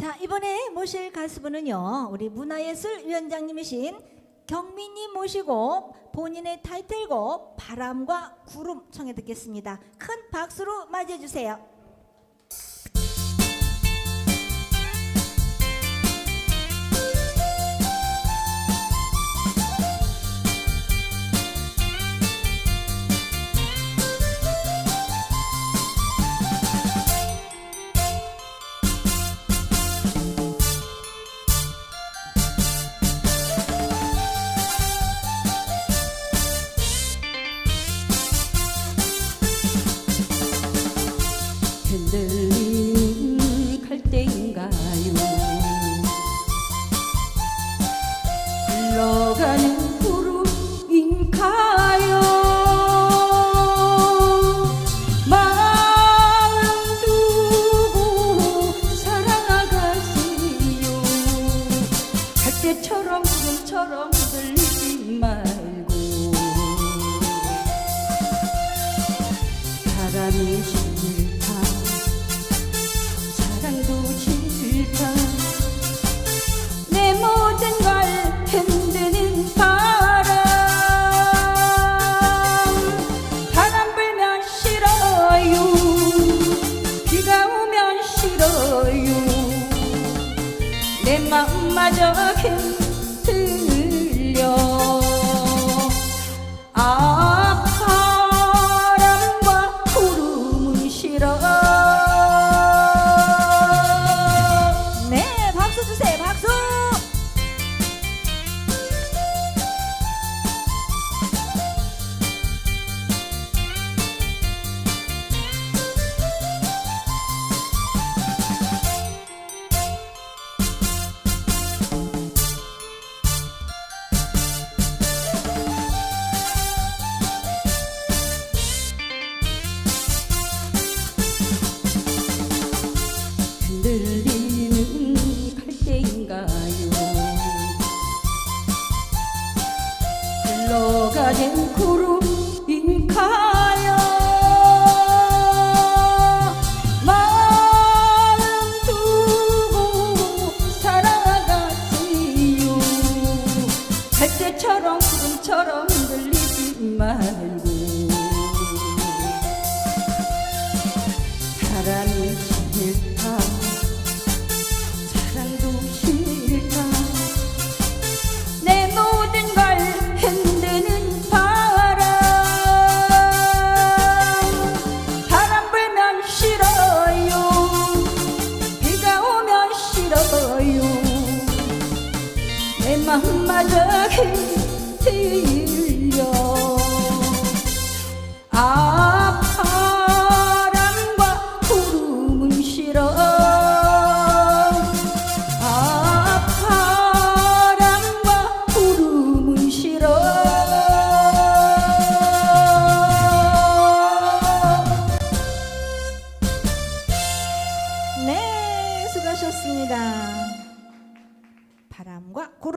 자 이번에 모실 가수분은요 우리 문화예술위원장님이신 경민님 모시고 본인의 타이틀곡 바람과 구름 청해 듣겠습니다. 큰 박수로 맞이해 주세요. 흔들리는 갈대인가요? 흘러가는 마음 흘러가는 구름인가요 마음 두고 살아가세요. 갈대처럼 구름처럼 들리지 말고 들려. 아 바람과 구름은 싫어. 아 바람과 구름은 싫어. 네 수고하셨습니다. 바람과 구름.